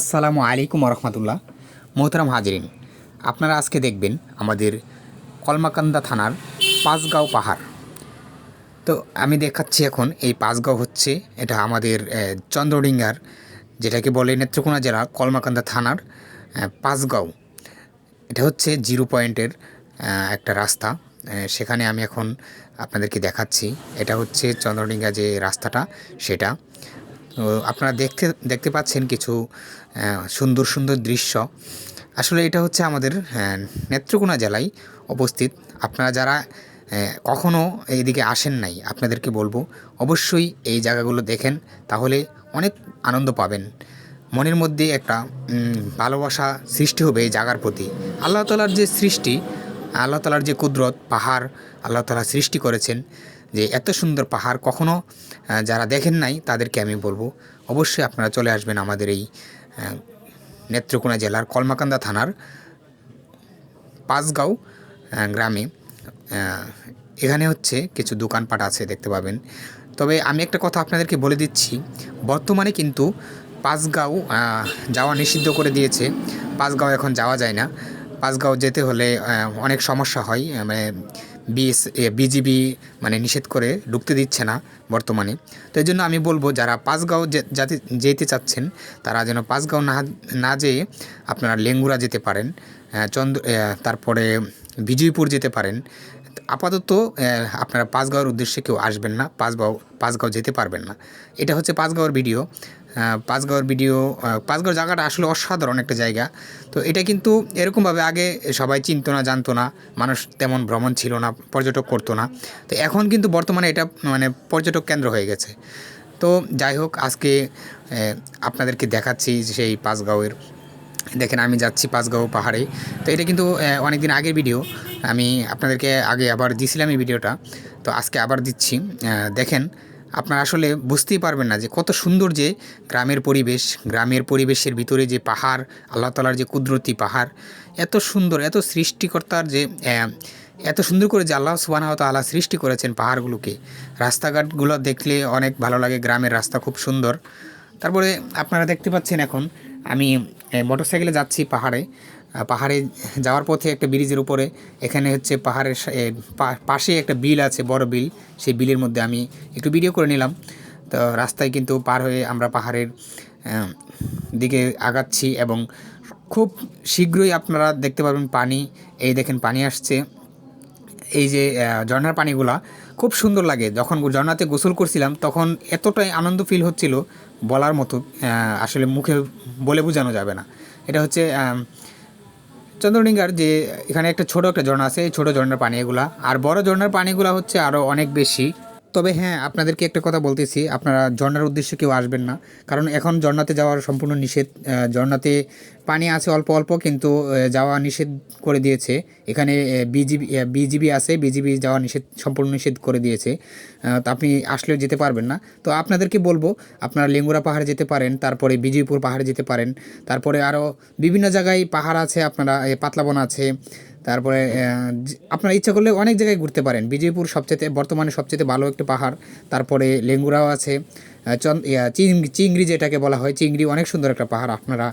আসসালামু আলাইকুম রহমতুল্লাহ মোহতারাম হাজরিন, আপনারা আজকে দেখবেন আমাদের কলমাকান্দা থানার পাঁচগাঁও পাহাড়। তো আমি দেখাচ্ছি এখন, এই পাঁচগাঁও হচ্ছে, এটা আমাদের চন্দ্রডিঙ্গার, যেটাকে বলে নেত্রকোনা জেলা কলমাকান্দা থানার পাঁচগাঁও। এটা হচ্ছে জিরো পয়েন্টের একটা রাস্তা। সেখানে আমি এখন আপনাদেরকে দেখাচ্ছি। এটা হচ্ছে চন্দ্রডিঙ্গা যে রাস্তাটা, সেটা। আপনারা দেখতে দেখতে পাচ্ছেন কিছু সুন্দর সুন্দর দৃশ্য। আসলে এটা হচ্ছে আমাদের নেত্রকোনা জেলায় অবস্থিত। আপনারা যারা আহ, কখনো এইদিকে আসেন নাই আপনাদেরকে বলব অবশ্যই এই জায়গাগুলো দেখেন তাহলে অনেক আনন্দ পাবেন। মনের মধ্যে একটা ভালোবাসা সৃষ্টি হবে এই জায়গার প্রতি। আল্লাহ তালার যে সৃষ্টি আল্লাহ তালার যে কুদরত পাহাড় আল্লাহ তালা সৃষ্টি করেছেন যে এত সুন্দর পাহাড় কখনো যারা দেখেন নাই তাদেরকে আমি বলব, অবশ্যই আপনারা চলে আসবেন আমাদের এই নেত্রকোনা জেলার কলমাকান্দা থানার পাঁচগাঁও গ্রামে। এখানে হচ্ছে কিছু দোকানপাট আছে দেখতে পাবেন। তবে আমি একটা কথা আপনাদেরকে বলে দিচ্ছি, বর্তমানে কিন্তু পাঁচগাঁও যাওয়া নিষিদ্ধ করে দিয়েছে। পাঁচগাঁও এখন যাওয়া যায় না। পাঁচগাঁও যেতে হলে অনেক সমস্যা হয় মানে বিএস বিজিবি মানে নিষেধ করে ঢুকতে দিচ্ছে না বর্তমানে। তো এই জন্য আমি বলব, যারা পাঁচগাঁও যাতে, যেতে চাচ্ছেন, তারা যেন পাঁচগাঁও না না যেয়ে আপনারা লেঙ্গুরা যেতে পারেন চন্দ্র তারপরে বিজয়পুর যেতে পারেন। আপাতত আপনারা পাঁচগাঁওয়ের উদ্দেশ্যে কেউ আসবেন না, পাঁচগাঁও পাঁচগাঁও যেতে পারবেন না। এটা হচ্ছে পাঁচগাঁওয়ের ভিডিও। পাঁচগাঁওয়ের ভিডিও পাঁচগাঁও জায়গাটা আসলে অসাধারণ একটা জায়গা। তো এটা কিন্তু এরকমভাবে আগে সবাই চিনতো না, জানতো না, মানুষ তেমন ভ্রমণ ছিল না, পর্যটক করতো না। তো এখন কিন্তু বর্তমানে এটা মানে পর্যটক কেন্দ্র হয়ে গেছে। তো যাই হোক, আজকে আপনাদেরকে দেখাচ্ছি সেই পাঁচগাঁওয়ের, দেখেন আমি যাচ্ছি পাঁচগাঁও পাহাড়ে। তো এটা কিন্তু অনেক দিন আগের ভিডিও। আমি আপনাদেরকে আগে আবার দিয়েছিলাম এই ভিডিওটা। তো আজকে আবার দিচ্ছি। দেখেন আপনারা আসলে বুঝতেই পারবেন না যে কত সুন্দর যে গ্রামের পরিবেশ, গ্রামের পরিবেশের ভিতরে যে পাহাড়, আল্লাহ তালার যে কুদরতি পাহাড়, এত সুন্দর, এত সৃষ্টিকর্তার যে এত সুন্দর করে যে আল্লাহ সুবাহ আল্লাহ সৃষ্টি করেছেন পাহাড়গুলোকে। রাস্তাঘাটগুলো দেখলে অনেক ভালো লাগে, গ্রামের রাস্তা খুব সুন্দর। তারপরে আপনারা দেখতে পাচ্ছেন এখন, আমি মোটর সাইকেলে যাচ্ছি পাহাড়ে। পাহাড়ে যাওয়ার পথে একটা ব্রিজের উপরে, এখানে হচ্ছে পাহাড়ের পাশে একটা বিল আছে, বড় বিল। সেই বিলের মধ্যে আমি একটু ভিডিও করে নিলাম। তো রাস্তায় কিন্তু পার হয়ে আমরা পাহাড়ের দিকে আগাচ্ছি এবং খুব শীঘ্রই আপনারা দেখতে পাবেন পানি। এই দেখেন পানি আসছে। এই যে ঝর্নার পানিগুলা খুব সুন্দর লাগে। যখন ঝর্ণাতে গোসল করছিলাম, তখন এতটাই আনন্দ ফিল হচ্ছিল বলার মতো আসলে মুখে বলে বোঝানো যাবে না। এটা হচ্ছে চন্দ্রডিঙ্গার যে এখানে একটা ছোট একটা ঝর্ণা আছে, এই ছোটো ঝর্ণার পানি এগুলা। আর বড় ঝর্ণার পানিগুলা হচ্ছে আরও অনেক বেশি। তবে হ্যাঁ আপনাদেরকে একটা কথা বলতেছি, আপনারা ঝর্ণার উদ্দেশ্যে কেউ আসবেন না। কারণ এখন ঝর্ণাতে যাওয়ার সম্পূর্ণ নিষেধ ঝর্ণাতে পানি আছে অল্প অল্প, কিন্তু যাওয়া নিষেধ করে দিয়েছে। এখানে বিজিবি বিজিবি আছে, বিজিবি যাওয়া নিষেধ, সম্পূর্ণ নিষেধ করে দিয়েছে। তো আপনি আসলেও যেতে পারবেন না। তো আপনাদেরকে বলব, আপনারা লেঙ্গুরা পাহাড়ে যেতে পারেন, তারপরে বিজয়পুর পাহাড়ে যেতে পারেন, তারপরে আরও বিভিন্ন জায়গায় পাহাড় আছে আপনারা পাতলাবন আছে, তারপরে আপনারা ইচ্ছা করলে অনেক জায়গায় ঘুরতে পারেন। বিজয়পুর সবচেয়ে, বর্তমানে সবচেয়ে ভালো একটা পাহাড়, তারপরে লেঙ্গুরাও আছে চিংড়ি যেটাকে বলা হয়, চিংড়ি অনেক সুন্দর একটা পাহাড়, আপনারা